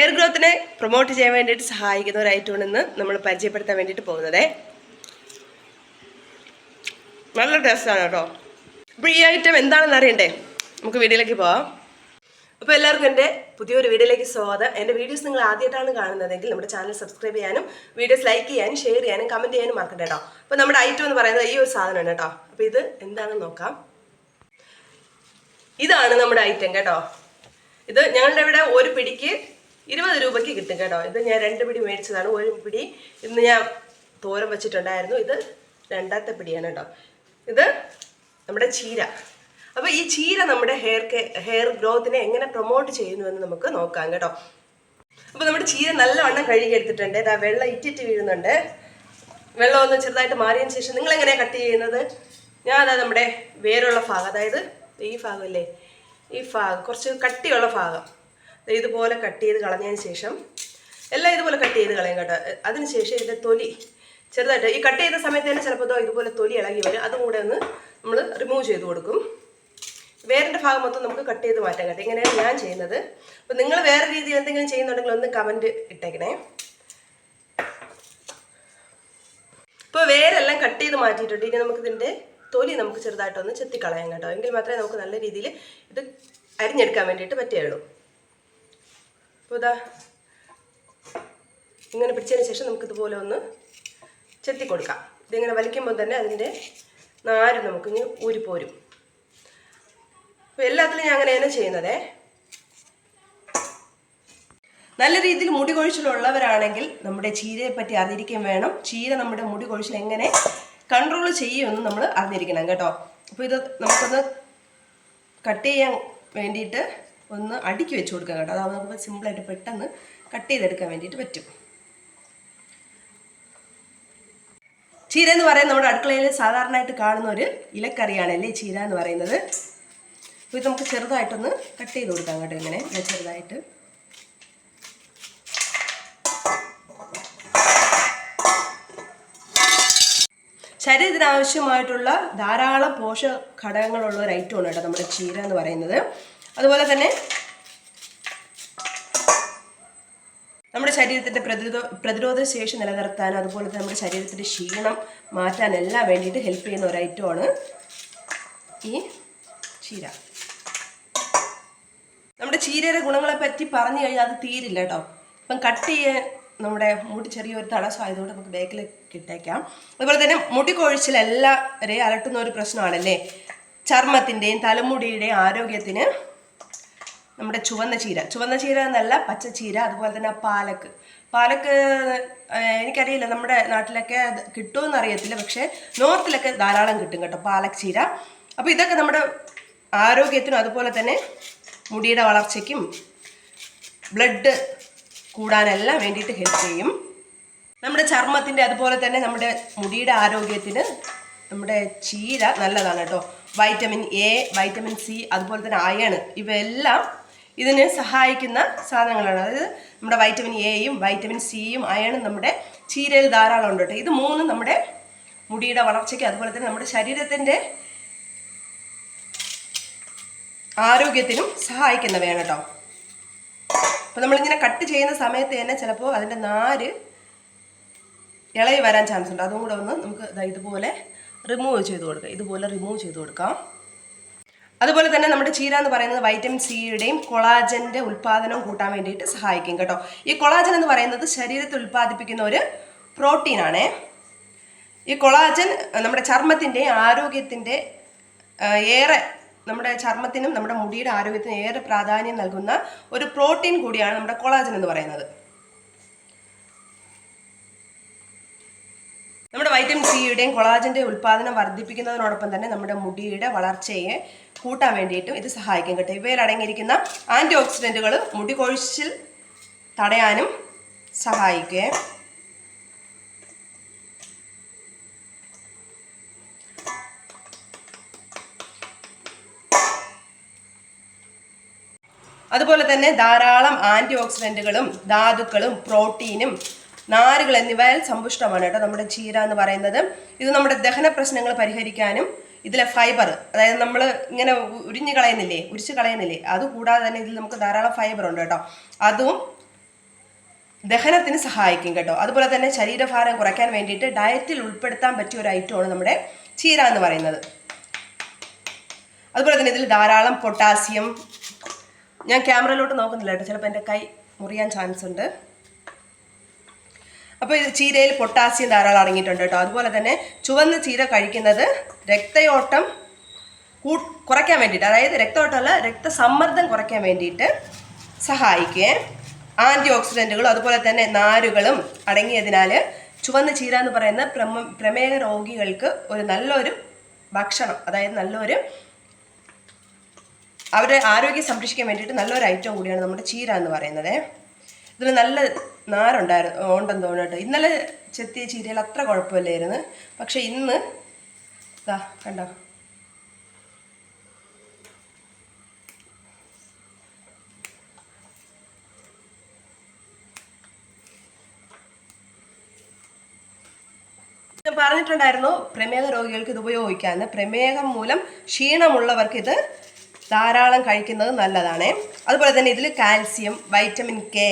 Hair ഗ്രോത്തിനെ promote ചെയ്യാൻ വേണ്ടിയിട്ട് സഹായിക്കുന്ന ഒരു ഐറ്റമാണ് ഇന്ന് നമ്മൾ പരിചയപ്പെടുത്താൻ വേണ്ടിയിട്ട് പോകുന്നത്. നല്ല ടേസ്റ്റാണ് കേട്ടോ. അപ്പോൾ ഈ ഐറ്റം എന്താണെന്ന് അറിയണ്ടേ? നമുക്ക് വീഡിയോയിലേക്ക് പോവാം. അപ്പോൾ എല്ലാവർക്കും എന്റെ പുതിയൊരു വീഡിയോയിലേക്ക് സ്വാഗതം. എന്റെ വീഡിയോസ് നിങ്ങൾ ആദ്യമായിട്ടാണ് കാണുന്നതെങ്കിൽ നമ്മുടെ ചാനൽ സബ്സ്ക്രൈബ് ചെയ്യാനും വീഡിയോസ് ലൈക്ക് ചെയ്യാനും ഷെയർ ചെയ്യാനും കമന്റ് ചെയ്യാനും മറക്കണ്ട കേട്ടോ. അപ്പോൾ നമ്മുടെ ഐറ്റം എന്ന് പറയുന്നത് ഈ ഒരു സാധനമാണ് കേട്ടോ. അപ്പോൾ ഇത് എന്താണെന്ന് നോക്കാം. ഇതാണ് നമ്മുടെ ഐറ്റം കേട്ടോ. ഇത് ഞങ്ങളുടെ ഇവിടെ ഒരു പിടിക്ക് ഇരുപത് രൂപയ്ക്ക് കിട്ടും കേട്ടോ. ഇത് ഞാൻ രണ്ട് പിടി മേടിച്ചതാണ്. ഒരു പിടി ഇന്ന് ഞാൻ തോരം വെച്ചിട്ടുണ്ടായിരുന്നു. ഇത് രണ്ടാമത്തെ പിടിയാണ് കേട്ടോ. ഇത് നമ്മുടെ ചീര. അപ്പോൾ ഈ ചീര നമ്മുടെ ഹെയർ ഹെയർ ഗ്രോത്തിനെ എങ്ങനെ പ്രൊമോട്ട് ചെയ്യുന്നു എന്ന് നമുക്ക് നോക്കാം കേട്ടോ. അപ്പോൾ നമ്മുടെ ചീര നല്ലവണ്ണം കഴുകി എടുത്തിട്ടുണ്ട് ഇതാ വെള്ളം ഇറ്റിറ്റ് വീഴുന്നുണ്ട്. വെള്ളം ഒന്ന് ചെറുതായിട്ട് മാറിയതിന് ശേഷം നിങ്ങൾ എങ്ങനെയാണ് കട്ട് ചെയ്യുന്നത്? ഞാൻ അതാ നമ്മുടെ വേരുള്ള ഭാഗം. അതായത് ഈ ഭാഗമല്ലേ ഈ ഭാഗം കുറച്ച് കട്ടിയുള്ള ഭാഗം. ഇതുപോലെ കട്ട് ചെയ്ത് കളഞ്ഞതിന് ശേഷം എല്ലാം ഇതുപോലെ കട്ട് ചെയ്ത് കളയും കേട്ടോ. അതിന് ശേഷം ഇതിന്റെ തൊലി ചെറുതായിട്ട് ഈ കട്ട് ചെയ്ത സമയത്ത് തന്നെ ചിലപ്പോൾ ഇതുപോലെ തൊലി ഇളകി വരും. അതും കൂടെ ഒന്ന് നമ്മൾ റിമൂവ് ചെയ്ത് കൊടുക്കും. വേറിന്റെ ഭാഗം മൊത്തം നമുക്ക് കട്ട് ചെയ്ത് മാറ്റാൻ കേട്ടോ ഇങ്ങനെയാണ് ഞാൻ ചെയ്യുന്നത്. അപ്പോൾ നിങ്ങൾ വേറെ രീതിയിൽ എന്തെങ്കിലും ചെയ്യുന്നുണ്ടെങ്കിൽ ഒന്ന് കമന്റ് ഇട്ടേക്കണേ. ഇപ്പോൾ വേരെല്ലാം കട്ട് ചെയ്ത് മാറ്റിയിട്ടുണ്ട്. ഇനി നമുക്ക് ഇതിന്റെ തൊലി നമുക്ക് ചെറുതായിട്ടൊന്ന് ചെത്തിക്കളയാം കേട്ടോ. എങ്കിൽ മാത്രമേ നമുക്ക് നല്ല രീതിയിൽ ഇത് അരിഞ്ഞെടുക്കാൻ വേണ്ടിയിട്ട് പറ്റുകയുള്ളൂ. അപ്പോൾ ഇതാ ഇങ്ങനെ പിടിച്ചതിന് ശേഷം നമുക്കിതുപോലെ ഒന്ന് ചെത്തി കൊടുക്കാം ഇതിങ്ങനെ വലിക്കുമ്പോൾ തന്നെ അതിന്റെ നാര് നമുക്കിങ്ങനെ ഊരിപ്പോരും. അപ്പോൾ എല്ലാത്തിലും ഞാൻ അങ്ങനെ തന്നെ ചെയ്യുന്നതേ. നല്ല രീതിയിൽ മുടി കൊഴിച്ചിലുള്ളവരാണെങ്കിൽ നമ്മുടെ ചീരയെ പറ്റി അറിഞ്ഞിരിക്കുകയും വേണം. ചീര നമ്മുടെ മുടി കൊഴിച്ചിൽ എങ്ങനെ കൺട്രോൾ ചെയ്യുമെന്ന് നമ്മൾ അറിഞ്ഞിരിക്കണം കേട്ടോ. അപ്പോൾ ഇത് നമുക്കൊന്ന് കട്ട് ചെയ്യാൻ വേണ്ടിയിട്ട് ഒന്ന് അടുക്കി വെച്ച് കൊടുക്കാം കേട്ടോ. അതാവുമ്പോൾ നമുക്ക് സിമ്പിളായിട്ട് പെട്ടെന്ന് കട്ട് ചെയ്തെടുക്കാൻ വേണ്ടിയിട്ട് പറ്റും. ചീര എന്ന് പറയുന്നത് നമ്മുടെ അടുക്കളയിൽ സാധാരണയായിട്ട് കാണുന്ന ഒരു ഇലക്കറിയാണ് അല്ലേ ചീര എന്ന് പറയുന്നത്. ഇത് നമുക്ക് ചെറുതായിട്ടൊന്ന് കട്ട് ചെയ്ത് കൊടുക്കാം കേട്ടോ ഇങ്ങനെ. ഇങ്ങനെ ചെറുതായിട്ട്. ശരീരത്തിന് ആവശ്യമായിട്ടുള്ള ധാരാളം പോഷക ഘടകങ്ങളുള്ള ഒരു ഐറ്റമാണ് കേട്ടോ നമ്മുടെ ചീര എന്ന് പറയുന്നത്. അതുപോലെ തന്നെ നമ്മുടെ ശരീരത്തിന്റെ പ്രതിരോധ പ്രതിരോധ ശേഷി നിലനിർത്താനും അതുപോലെ തന്നെ നമ്മുടെ ശരീരത്തിന്റെ ക്ഷീണം മാറ്റാനെല്ലാം വേണ്ടിയിട്ട് ഹെൽപ്പ് ചെയ്യുന്ന ഒരു ഐറ്റമാണ് ഈ ചീര. നമ്മുടെ ചീരയുടെ ഗുണങ്ങളെ പറ്റി പറഞ്ഞു കഴിഞ്ഞാൽ അത് തീരില്ല കേട്ടോ. ഇപ്പം കട്ട് ചെയ്യാൻ നമ്മുടെ മുടി ചെറിയൊരു തടസ്സമായതുകൊണ്ട് നമുക്ക് ബാക്കിൽ കിട്ടേക്കാം അതുപോലെ തന്നെ മുടി കൊഴിച്ചിൽ എല്ലാവരെയും അലട്ടുന്ന ഒരു പ്രശ്നമാണല്ലേ? ചർമ്മത്തിന്റെയും തലമുടിയുടെയും ആരോഗ്യത്തിന് നമ്മുടെ ചുവന്ന ചീര. ചുവന്ന ചീര എന്നല്ല പച്ച ചീര അതുപോലെ തന്നെ പാലക്ക്. പാലക്ക് എനിക്കറിയില്ല നമ്മുടെ നാട്ടിലൊക്കെ കിട്ടുമെന്ന് അറിയത്തില്ല പക്ഷേ നോർത്തിലൊക്കെ ധാരാളം കിട്ടും കേട്ടോ പാലക് ചീര. അപ്പോൾ ഇതൊക്കെ നമ്മുടെ ആരോഗ്യത്തിനും അതുപോലെ തന്നെ മുടിയുടെ വളർച്ചയ്ക്കും ബ്ലഡ് കൂടാനെല്ലാം വേണ്ടിയിട്ട് ഹെൽപ്പ് ചെയ്യും. നമ്മുടെ ചർമ്മത്തിന്റെ അതുപോലെ തന്നെ നമ്മുടെ മുടിയുടെ ആരോഗ്യത്തിന് നമ്മുടെ ചീര നല്ലതാണ് കേട്ടോ. വൈറ്റമിൻ എ വൈറ്റമിൻ സി അതുപോലെ തന്നെ അയൺ ഇവയെല്ലാം ഇതിന് സഹായിക്കുന്ന സാധനങ്ങളാണ്. അതായത് നമ്മുടെ വൈറ്റമിൻ എയും വൈറ്റമിൻ സിയും അയണും നമ്മുടെ ചീരയിൽ ധാരാളം ഉണ്ട് കേട്ടോ. ഇത് മൂന്നും നമ്മുടെ മുടിയുടെ വളർച്ചയ്ക്ക് അതുപോലെ തന്നെ നമ്മുടെ ശരീരത്തിന്റെ ആരോഗ്യത്തിനും സഹായിക്കുന്നവയാണ് കേട്ടോ. അപ്പോൾ നമ്മളിങ്ങനെ കട്ട് ചെയ്യുന്ന സമയത്ത് തന്നെ ചിലപ്പോൾ അതിന്റെ നാര് ഇളകി വരാൻ ചാൻസ് ഉണ്ട്. അതും കൂടെ ഒന്ന് നമുക്ക് ഇതുപോലെ റിമൂവ് ചെയ്ത് കൊടുക്കാം. ഇതുപോലെ റിമൂവ് ചെയ്ത് കൊടുക്കാം. അതുപോലെ തന്നെ നമ്മുടെ ചീര എന്ന് പറയുന്നത് വൈറ്റമിൻ സിയുടെയും കൊളാജന്റെ ഉൽപ്പാദനം കൂട്ടാൻ വേണ്ടിയിട്ട് സഹായിക്കും കേട്ടോ. ഈ കൊളാജൻ എന്ന് പറയുന്നത് ശരീരത്തിൽ ഉൽപ്പാദിപ്പിക്കുന്ന ഒരു പ്രോട്ടീനാണേ ഈ കൊളാജൻ നമ്മുടെ ചർമ്മത്തിന്റെ ആരോഗ്യത്തിന്റെ ഏറെ നമ്മുടെ ചർമ്മത്തിനും നമ്മുടെ മുടിയുടെ ആരോഗ്യത്തിനും ഏറെ പ്രാധാന്യം നൽകുന്ന ഒരു പ്രോട്ടീൻ കൂടിയാണ് നമ്മുടെ കൊളാജൻ എന്ന് പറയുന്നത്. നമ്മുടെ വൈറ്റമിൻ സിയുടെയും കൊളാജന്റെ ഉൽപ്പാദനം വർദ്ധിപ്പിക്കുന്നതിനോടൊപ്പം തന്നെ നമ്മുടെ മുടിയുടെ വളർച്ചയെ കൂട്ടാൻ വേണ്ടിയിട്ടും ഇത് സഹായിക്കും കേട്ടോ. ഇവയിൽ അടങ്ങിയിരിക്കുന്ന ആന്റി ഓക്സിഡന്റുകൾ മുടി കൊഴിച്ചിൽ തടയാനും സഹായിക്കുകയും അതുപോലെ തന്നെ ധാരാളം ആന്റി ഓക്സിഡന്റുകളും ധാതുക്കളും പ്രോട്ടീനും നാരുകൾ എന്നിവയാൽ സമ്പുഷ്ടമാണ് കേട്ടോ നമ്മുടെ ചീര എന്ന് പറയുന്നത്. ഇത് നമ്മുടെ ദഹന പ്രശ്നങ്ങൾ പരിഹരിക്കാനും ഇതിലെ ഫൈബർ അതായത് നമ്മൾ ഇങ്ങനെ ഉരിഞ്ഞു കളയുന്നില്ലേ ഉരിച്ച് കളയുന്നില്ലേ അത് കൂടാതെ തന്നെ ഇതിൽ നമുക്ക് ധാരാളം ഫൈബർ ഉണ്ട് കേട്ടോ. അതും ദഹനത്തിന് സഹായിക്കും കേട്ടോ. അതുപോലെ തന്നെ ശരീരഭാരം കുറയ്ക്കാൻ വേണ്ടിയിട്ട് ഡയറ്റിൽ ഉൾപ്പെടുത്താൻ പറ്റിയ ഒരു ഐറ്റമാണ് നമ്മുടെ ചീര എന്ന് പറയുന്നത്. അതുപോലെ തന്നെ ഇതിൽ ധാരാളം പൊട്ടാസ്യം ഞാൻ ക്യാമറയിലോട്ട് നോക്കുന്നില്ല കേട്ടോ. ചിലപ്പോൾ എന്റെ കൈ മുറിയാൻ ചാൻസ് ഉണ്ട്. അപ്പോൾ ഇത് ചീരയിൽ പൊട്ടാസ്യം ധാരാളം അടങ്ങിയിട്ടുണ്ട് കേട്ടോ. അതുപോലെ തന്നെ ചുവന്ന ചീര കഴിക്കുന്നത് രക്തയോട്ടം കൂ കുറയ്ക്കാൻ വേണ്ടിയിട്ട് അതായത് രക്തയോട്ടമല്ല രക്തസമ്മർദ്ദം കുറയ്ക്കാൻ വേണ്ടിയിട്ട് സഹായിക്കുകയും ആന്റി ഓക്സിഡന്റുകളും അതുപോലെ തന്നെ നാരുകളും അടങ്ങിയതിനാൽ ചുവന്ന ചീര എന്ന് പറയുന്ന പ്രമ പ്രമേഹ രോഗികൾക്ക് ഒരു നല്ലൊരു ഭക്ഷണം അതായത് നല്ലൊരു അവരുടെ ആരോഗ്യം സംരക്ഷിക്കാൻ വേണ്ടിയിട്ട് നല്ലൊരു ഐറ്റം കൂടിയാണ് നമ്മുടെ ചീര എന്ന് പറയുന്നത്. ഇതിൽ നല്ല നാരുണ്ടായിരുന്നു ഉണ്ടെന്ന് തോന്നുന്നു ഇന്നലെ ചെത്തിയ ചീരയിൽ അത്ര കുഴപ്പമില്ലായിരുന്നു. പക്ഷെ ഇന്ന് ഇതാ കണ്ടോ? ഞാൻ പറഞ്ഞിട്ടുണ്ടായിരുന്നു പ്രമേഹ രോഗികൾക്ക് ഇത് ഉപയോഗിക്കാമെന്ന് പ്രമേഹം മൂലം ക്ഷീണമുള്ളവർക്ക് ഇത് ധാരാളം കഴിക്കുന്നത് നല്ലതാണ്. അതുപോലെ തന്നെ ഇതിൽ കാൽസ്യം വൈറ്റമിൻ കെ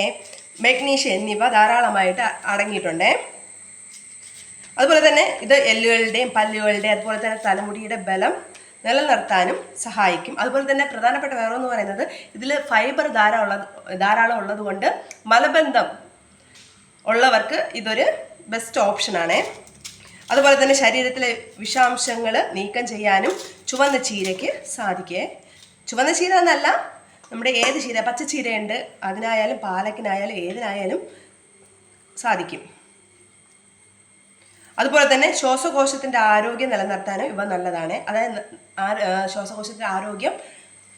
മെഗ്നീഷ്യം എന്നിവ ധാരാളമായിട്ട് അടങ്ങിയിട്ടുണ്ട്. അതുപോലെ തന്നെ ഇത് എല്ലുകളുടെയും പല്ലുകളുടെയും അതുപോലെ തന്നെ തലമുടിയുടെ ബലം നിലനിർത്താനും സഹായിക്കും. അതുപോലെ തന്നെ പ്രധാനപ്പെട്ട വേറൊന്ന് പറയുന്നത് ഇതിൽ ഫൈബർ ധാരാളം ധാരാളം ഉള്ളതുകൊണ്ട് മലബന്ധം ഉള്ളവർക്ക് ഇതൊരു ബെസ്റ്റ് ഓപ്ഷനാണ് അതുപോലെ തന്നെ ശരീരത്തിലെ വിഷാംശങ്ങൾ നീക്കം ചെയ്യാനും ചുവന്ന ചീരയ്ക്ക് സാധിക്കേ. ചുവന്ന ചീര എന്നല്ല നമ്മുടെ ഏത് ചീര പച്ചച്ചീരയുണ്ട് അതിനായാലും പാലക്കിനായാലും ഏതിനായാലും സാധിക്കും. അതുപോലെ തന്നെ ശ്വാസകോശത്തിന്റെ ആരോഗ്യം നിലനിർത്താനും ഇവ നല്ലതാണ്. അതായത് ശ്വാസകോശത്തിന്റെ ആരോഗ്യം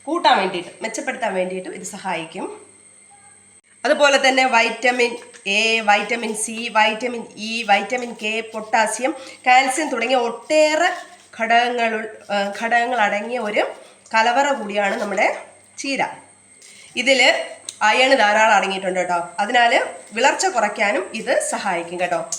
കൂട്ടാൻ വേണ്ടിയിട്ട് മെച്ചപ്പെടുത്താൻ വേണ്ടിയിട്ടും ഇത് സഹായിക്കും. അതുപോലെ തന്നെ vitamin A vitamin C vitamin E vitamin K potassium calcium തുടങ്ങിയ ഒട്ടേറെ ഘടകങ്ങൾ ഘടകങ്ങൾ അടങ്ങിയ ഒരു കലവറ കൂടിയാണ് നമ്മുടെ ചീര. ഇതിൽ അയൺ ധാരാളം അടങ്ങിയിട്ടുണ്ട് കേട്ടോ. അതിനാൽ വിളർച്ച കുറയ്ക്കാനും ഇത് സഹായിക്കും കേട്ടോ.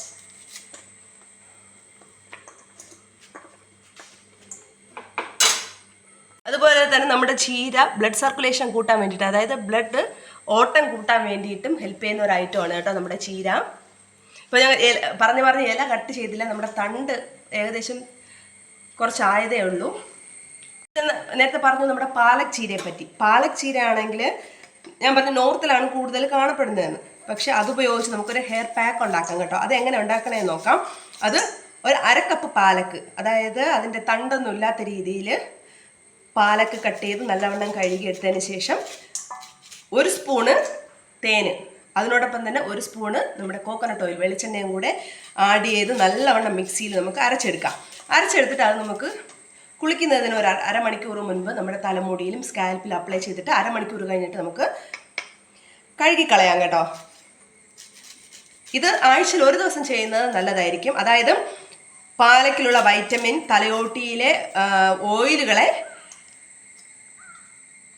അതുപോലെ തന്നെ നമ്മുടെ ചീര ബ്ലഡ് സർക്കുലേഷൻ കൂട്ടാൻ വേണ്ടിയിട്ട് അതായത് ബ്ലഡ് ഓട്ടം കൂട്ടാൻ വേണ്ടിയിട്ടും ഹെൽപ്പ് ചെയ്യുന്ന ഒരു ഐറ്റമാണ് കേട്ടോ നമ്മുടെ ചീര. ഇപ്പോൾ ഇല- പറഞ്ഞു പറഞ്ഞ് ഇല കട്ട് ചെയ്തില്ല. നമ്മുടെ തണ്ട് ഏകദേശം കുറച്ചായതേ ഉള്ളൂ. നേരത്തെ പറഞ്ഞു നമ്മുടെ പാലക് ചീരയെ പറ്റി പാലക് ചീര ആണെങ്കിൽ ഞാൻ പറഞ്ഞ നോർത്തിലാണ് കൂടുതൽ കാണപ്പെടുന്നതെന്ന്. പക്ഷെ അത് ഉപയോഗിച്ച് നമുക്കൊരു ഹെയർ പാക്ക് ഉണ്ടാക്കാം കേട്ടോ. അത് എങ്ങനെ ഉണ്ടാക്കണമെന്ന് നോക്കാം. അത് ഒരു അരക്കപ്പ് പാലക്ക്. അതായത് അതിന്റെ തണ്ടൊന്നും ഇല്ലാത്ത രീതിയിൽ പാലക്ക് കട്ട് ചെയ്ത് നല്ലവണ്ണം കഴുകി എടുത്തതിന് ശേഷം ഒരു സ്പൂണ് തേന്. അതിനോടൊപ്പം തന്നെ ഒരു സ്പൂണ് നമ്മുടെ കോക്കനട്ട് ഓയിൽ വെളിച്ചെണ്ണയും കൂടെ ആഡ് ചെയ്ത് നല്ലവണ്ണം മിക്സിയിൽ നമുക്ക് അരച്ചെടുക്കാം. അരച്ചെടുത്തിട്ട് അത് നമുക്ക് കുളിക്കുന്നതിന് ഒരു അര- അരമണിക്കൂർ മുൻപ് നമ്മുടെ തലമുടിയിലും സ്കാൽപ്പിൽ അപ്ലൈ ചെയ്തിട്ട് അരമണിക്കൂർ കഴിഞ്ഞിട്ട് നമുക്ക് കഴുകിക്കളയാം കേട്ടോ. ഇത് ആഴ്ചയിൽ ഒരു ദിവസം ചെയ്യുന്നത് നല്ലതായിരിക്കും. അതായത് പാലക്കിലുള്ള വൈറ്റമിൻ തലയോട്ടിയിലെ ഓയിലുകളെ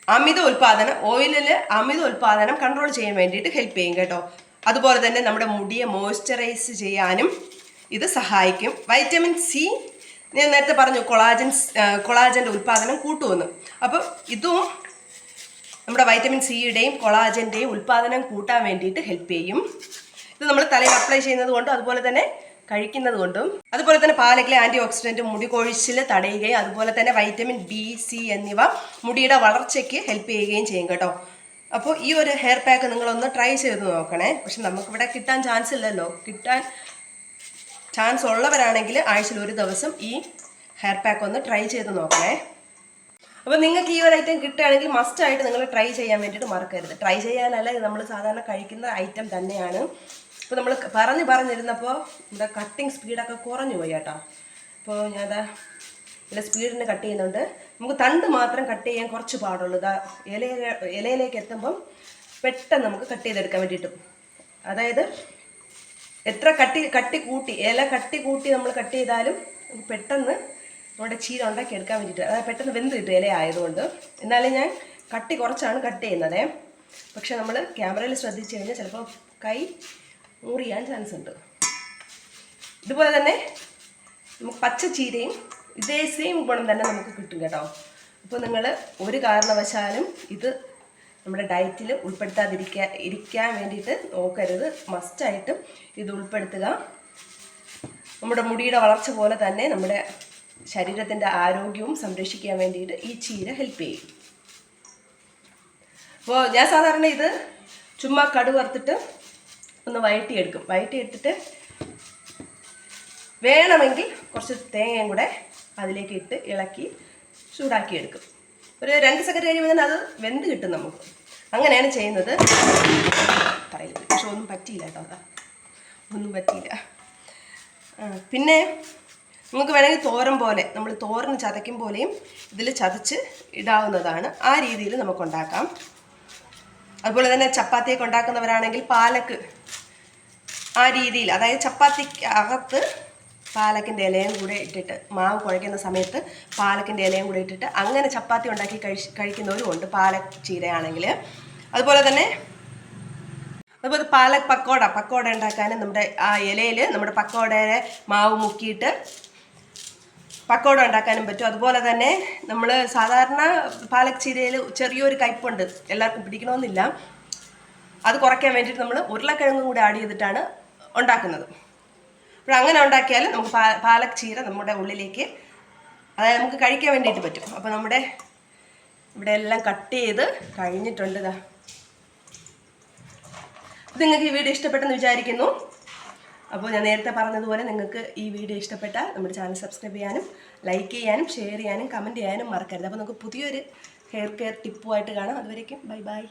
അമിത ഉൽപാദനം ഓയിലിൽ അമിത ഉൽപാദനം കൺട്രോൾ ചെയ്യാൻ വേണ്ടിയിട്ട് ഹെൽപ്പ് ചെയ്യും കേട്ടോ. അതുപോലെ തന്നെ നമ്മുടെ മുടിയെ മോയ്സ്ചറൈസ് ചെയ്യാനും ഇത് സഹായിക്കും. വൈറ്റമിൻ സി ഞാൻ നേരത്തെ പറഞ്ഞു കൊളാജൻ കൊളാജന്റെ ഉൽപാദനം കൂട്ടുമെന്ന് അപ്പോൾ ഇതും നമ്മുടെ വൈറ്റമിൻ സിയുടെയും കൊളാജന്റെയും ഉൽപാദനം കൂട്ടാൻ വേണ്ടിയിട്ട് ഹെൽപ്പ് ചെയ്യും. ഇത് നമ്മൾ തലയിൽ അപ്ലൈ ചെയ്യുന്നത് കൊണ്ടും അതുപോലെ തന്നെ കഴിക്കുന്നത് കൊണ്ടും. അതുപോലെ തന്നെ പാലക്കിലെ ആന്റി ഓക്സിഡന്റ് മുടി കൊഴിച്ചിൽ തടയുകയും അതുപോലെ തന്നെ വൈറ്റമിൻ ബി സി എന്നിവ മുടിയുടെ വളർച്ചയ്ക്ക് ഹെൽപ്പ് ചെയ്യുകയും ചെയ്യും കേട്ടോ. അപ്പോൾ ഈ ഒരു ഹെയർ പാക്ക് നിങ്ങളൊന്ന് ട്രൈ ചെയ്ത് നോക്കണേ. പക്ഷെ നമുക്കിവിടെ കിട്ടാൻ ചാൻസ് ഇല്ലല്ലോ. കിട്ടാൻ ചാൻസ് ഉള്ളവരാണെങ്കിൽ ആഴ്ചയിൽ ഒരു ദിവസം ഈ ഹെയർ പാക്ക് ഒന്ന് ട്രൈ ചെയ്ത് നോക്കണേ. അപ്പോൾ നിങ്ങൾക്ക് ഈ ഒരു ഐറ്റം കിട്ടുകയാണെങ്കിൽ മസ്റ്റായിട്ട് നിങ്ങൾ ട്രൈ ചെയ്യാൻ വേണ്ടിയിട്ട് മറക്കരുത്. ട്രൈ ചെയ്യാനല്ല ഇത് നമ്മൾ സാധാരണ കഴിക്കുന്ന ഐറ്റം തന്നെയാണ്. ഇപ്പോൾ നമ്മൾ പറഞ്ഞ് പറഞ്ഞിരുന്നപ്പോൾ നമ്മുടെ കട്ടിങ് സ്പീഡൊക്കെ കുറഞ്ഞു പോയി കേട്ടോ. അപ്പോൾ ഞാൻ ഇതിൽ സ്പീഡിന് കട്ട് ചെയ്യുന്നുണ്ട്. നമുക്ക് തണ്ട് മാത്രം കട്ട് ചെയ്യാൻ കുറച്ച് പാടുള്ളൂ. ഇതാ ഇല ഇലയിലേക്ക് എത്തുമ്പം പെട്ടെന്ന് നമുക്ക് കട്ട് ചെയ്തെടുക്കാൻ വേണ്ടിയിട്ട്. അതായത് എത്ര കട്ടി കട്ടി കൂട്ടി ഇല കട്ടി കൂട്ടി നമ്മൾ കട്ട് ചെയ്താലും പെട്ടെന്ന് നമ്മുടെ ചീര ഉണ്ടാക്കി എടുക്കാൻ വേണ്ടിയിട്ട് അതായത് പെട്ടെന്ന് വെന്ത് കിട്ടും ഇല ആയതുകൊണ്ട്. എന്നാലും ഞാൻ കട്ടി കുറച്ചാണ് കട്ട് ചെയ്യുന്നത്. പക്ഷെ നമ്മൾ ക്യാമറയിൽ ശ്രദ്ധിച്ചു കഴിഞ്ഞാൽ ചിലപ്പോൾ കൈ മുറിയാൻ ചാൻസ് ഉണ്ട്. ഇതുപോലെ തന്നെ നമുക്ക് പച്ച ചീരയും ഇതേ സെയിം ഗുണം തന്നെ നമുക്ക് കിട്ടും കേട്ടോ. അപ്പോൾ നിങ്ങൾ ഒരു കാരണവശാലും ഇത് നമ്മുടെ ഡയറ്റിൽ ഉൾപ്പെടുത്താതിരിക്കാൻ ഇരിക്കാൻ വേണ്ടിയിട്ട് നോക്കരുത്. മസ്റ്റായിട്ടും ഇത് ഉൾപ്പെടുത്തുക. നമ്മുടെ മുടിയുടെ വളർച്ച പോലെ തന്നെ നമ്മുടെ ശരീരത്തിന്റെ ആരോഗ്യവും സംരക്ഷിക്കാൻ വേണ്ടിയിട്ട് ഈ ചീര ഹെൽപ്പ് ചെയ്യും. അപ്പോൾ ഞാൻ സാധാരണ ഇത് ചുമ്മാ കടു വറുത്തിട്ട് ഒന്ന് വയറ്റിയെടുക്കും. വയറ്റിയെടുത്തിട്ട് വേണമെങ്കിൽ കുറച്ച് തേങ്ങയും കൂടെ അതിലേക്ക് ഇട്ട് ഇളക്കി ചൂടാക്കി എടുക്കും ഒരു രണ്ട് സെക്കൻഡ് കഴിയുമ്പോൾ തന്നെ അത് വെന്ത് കിട്ടും നമുക്ക്. അങ്ങനെയാണ് ചെയ്യുന്നത്. പറയില്ല പക്ഷെ ഒന്നും പറ്റിയില്ല കേട്ടോ അതാ. ഒന്നും പറ്റിയില്ല. പിന്നെ നമുക്ക് വേണമെങ്കിൽ തോരൻ പോലെ നമ്മൾ തോരൻ ചതയ്ക്കും പോലെയും ഇതിൽ ചതച്ച് ഇടാവുന്നതാണ്. ആ രീതിയിൽ നമുക്ക് ഉണ്ടാക്കാം. അതുപോലെ തന്നെ ചപ്പാത്തിയൊക്കെ ഉണ്ടാക്കുന്നവരാണെങ്കിൽ പാലക്ക് ആ രീതിയിൽ അതായത് ചപ്പാത്തിക്ക് അകത്ത് പാലക്കിന്റെ ഇലയും കൂടെ ഇട്ടിട്ട് മാവ് കുഴയ്ക്കുന്ന സമയത്ത് പാലക്കിന്റെ ഇലയും കൂടെ ഇട്ടിട്ട് അങ്ങനെ ചപ്പാത്തി ഉണ്ടാക്കി കഴിച്ച് കഴിക്കുന്നവരും ഉണ്ട്. പാലക് ചീരയാണെങ്കിൽ അതുപോലെ തന്നെ അതുപോലെ പാലക് പക്കോട പക്കോട ഉണ്ടാക്കാനും നമ്മുടെ ആ ഇലയിൽ നമ്മുടെ പക്കോടയുടെ മാവ് മുക്കിയിട്ട് പക്കോട ഉണ്ടാക്കാനും പറ്റും. അതുപോലെ തന്നെ നമ്മൾ സാധാരണ പാലക് ചീരയിൽ ചെറിയൊരു കയ്പുണ്ട് എല്ലാവർക്കും പിടിക്കണമെന്നില്ല. അത് കുറയ്ക്കാൻ വേണ്ടിയിട്ട് നമ്മൾ ഉരുളക്കിഴങ്ങും കൂടി ആഡ് ചെയ്തിട്ടാണ് ഉണ്ടാക്കുന്നത്. അപ്പോൾ അങ്ങനെ ഉണ്ടാക്കിയാൽ നമുക്ക് പാലക് ചീര നമ്മുടെ ഉള്ളിലേക്ക് അതായത് നമുക്ക് കഴിക്കാൻ വേണ്ടിയിട്ട് പറ്റും. അപ്പോൾ നമ്മുടെ ഇവിടെ എല്ലാം കട്ട് ചെയ്ത് കഴിഞ്ഞിട്ടുണ്ട് ഇത് നിങ്ങൾക്ക് ഈ വീഡിയോ ഇഷ്ടപ്പെട്ടെന്ന് വിചാരിക്കുന്നു. അപ്പോൾ ഞാൻ നേരത്തെ പറഞ്ഞതുപോലെ നിങ്ങൾക്ക് ഈ വീഡിയോ ഇഷ്ടപ്പെട്ടാൽ നമ്മുടെ ചാനൽ സബ്സ്ക്രൈബ് ചെയ്യാനും ലൈക്ക് ചെയ്യാനും ഷെയർ ചെയ്യാനും കമന്റ് ചെയ്യാനും മറക്കരുത്. അപ്പോൾ നമുക്ക് പുതിയൊരു ഹെയർ കെയർ ടിപ്പുമായിട്ട് കാണാം. അതുവരേക്കും ബൈ ബൈ